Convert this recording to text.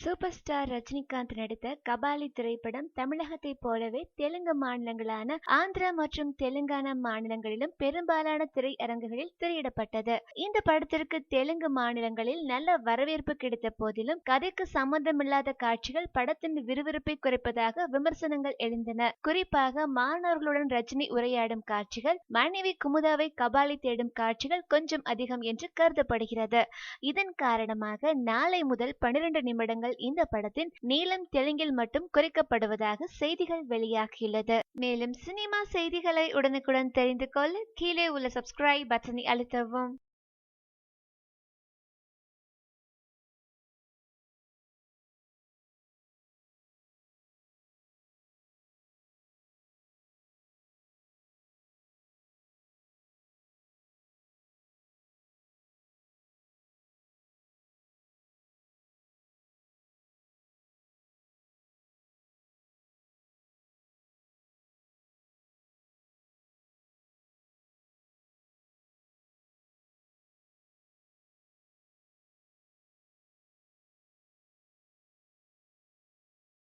Super star Rajinikanth நடித்த கபாலி திரைப்படம் தமிழகத்தை போலவே தெலுங்கு மாநிலங்களான ஆந்திரா மற்றும் தெலுங்கானா மாநிலங்களிலும் பெரும்பாலான திரையரங்குகளில் திரையிடப்பட்டது. இந்த படத்திற்கு தெலுங்கு மாநிலங்களில் நல்ல வரவேற்பு கிடைத்த போதிலும் கதைக்கு சம்பந்தமில்லாத காட்சிகள் படத்தின் விறுவிறுப்பை குறைப்பதாக விமர்சனங்கள் எழுந்தன. குறிப்பாக மாணவர்களுடன் ரஜினி உரையாடும் காட்சிகள் மனைவி குமுதாவை கபாலி தேடும் காட்சிகள் கொஞ்சம் அதிகம் என்று கருதப்படுகிறது. இதன் காரணமாக நாளை முதல் பனிரெண்டு நிமிடங்கள் இந்த படத்தின் நீளம் தெலுங்கில் மட்டும் குறைக்கப்படுவதாக செய்திகள் வெளியாகியுள்ளது. மேலும் சினிமா செய்திகளை உடனுக்குடன் தெரிந்து கொள்ள கீழே உள்ள சப்ஸ்கிரைப் பட்டனை அழுத்தவும்.